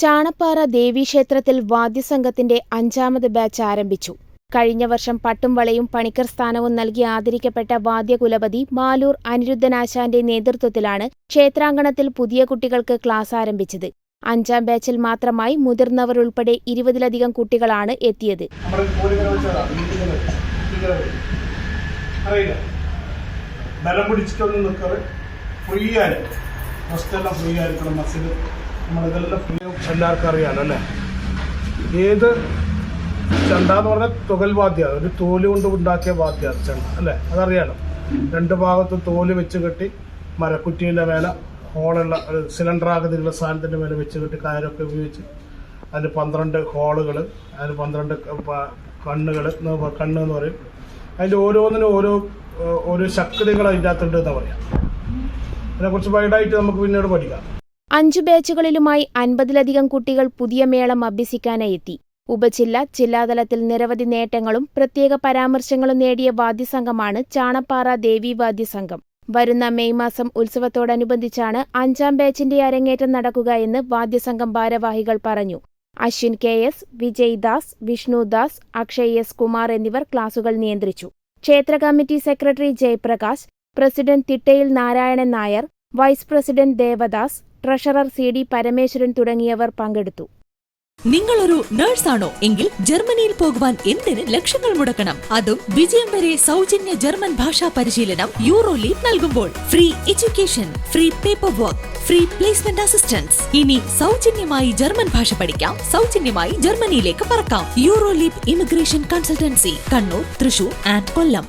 ചാണപ്പാറ ദേവീക്ഷേത്രത്തിൽ വാദ്യസംഘത്തിന്റെ അഞ്ചാമത് ബാച്ച് ആരംഭിച്ചു. കഴിഞ്ഞ വർഷം പട്ടും വളയും പണിക്കർ സ്ഥാനവും നൽകി ആദരിക്കപ്പെട്ട വാദ്യകുലപതി മാലൂർ അനിരുദ്ധനാശാന്റെ നേതൃത്വത്തിലാണ് ക്ഷേത്രാങ്കണത്തിൽ പുതിയ കുട്ടികൾക്ക് ക്ലാസ് ആരംഭിച്ചത്. അഞ്ചാം ബാച്ചിൽ മാത്രമായി മുതിർന്നവർ ഉൾപ്പെടെ ഇരുപതിലധികം കുട്ടികളാണ് എത്തിയത്. ഫ്രീ ആയിട്ട് ഫസ്റ്റ് എല്ലാം ഫ്രീ ആയിരിക്കണം മസിൽ നമ്മളിതെല്ലാം എല്ലാവർക്കും അറിയാലോ അല്ലേ? ഏത് ചെണ്ട എന്ന് പറഞ്ഞാൽ തുകൽ വാദ്യ ഒരു തോൽ കൊണ്ട് ഉണ്ടാക്കിയ വാദ്യ ചെണ്ട അല്ലേ? അതറിയാലോ? രണ്ട് ഭാഗത്ത് തോൽ വെച്ച് കെട്ടി മരക്കുറ്റീന്റെ മേലെ ഹോളുള്ള ഒരു സിലിണ്ടർ ആകൃതിയുള്ള സാധനത്തിന്റെ മേലെ വെച്ച് കെട്ടി കയറൊക്കെ ഉപയോഗിച്ച് അതിന് പന്ത്രണ്ട് ഹോളുകൾ അതിന് പന്ത്രണ്ട് കണ്ണുകൾ കണ്ണ് എന്ന് പറയും. അതിന്റെ ഓരോന്നിനും ഓരോ ഓരോ ശക്തികൾ അതിന്റെ അകത്തുണ്ട് എന്ന് പറയാം. അതിനെക്കുറിച്ച് വൈഡായിട്ട് നമുക്ക് പിന്നീട് പഠിക്കാം. അഞ്ചു ബാച്ചുകളിലുമായി അൻപതിലധികം കുട്ടികൾ പുതിയ മേളം അഭ്യസിക്കാനായെത്തി ഉപജില്ല ജില്ലാതലത്തിൽ നിരവധി നേട്ടങ്ങളും പ്രത്യേക പരാമർശങ്ങളും നേടിയ വാദ്യസംഘമാണ് ചാണപ്പാറ ദേവി വാദ്യസംഘം. വരുന്ന മെയ് മാസം ഉത്സവത്തോടനുബന്ധിച്ചാണ് അഞ്ചാം ബാച്ചിന്റെ അരങ്ങേറ്റം നടക്കുക എന്ന് വാദ്യസംഘം ഭാരവാഹികൾ പറഞ്ഞു. Ashwin K S Vijay Das Vishnudas Akshay S Kumar എന്നിവർ ക്ലാസുകൾ നിയന്ത്രിച്ചു. ക്ഷേത്ര committee secretary Jayaprakash president Thittayil Narayanan Nair vice president Devadas treasurer C D Parameswaran തുടങ്ങിയവർ പങ്കെടുത്തു. നിങ്ങളൊരു നേഴ്സാണോ എങ്കിൽ ജർമ്മനിയിൽ പോകുവാൻ എന്തിന് ലക്ഷങ്ങൾ മുടക്കണം? അതും വിജയം വരെ സൗജന്യ ജർമ്മൻ ഭാഷാ പരിശീലനം യൂറോ ലീഗ് നൽകുമ്പോൾ. Free education free paper work free placement assistance ഇനി സൗജന്യമായി ജർമ്മൻ ഭാഷ പഠിക്കാം. സൗജന്യമായി ജർമ്മനിയിലേക്ക് പറക്കാം. Euro Leap immigration consultancy Kannur Thrissur and Kollam.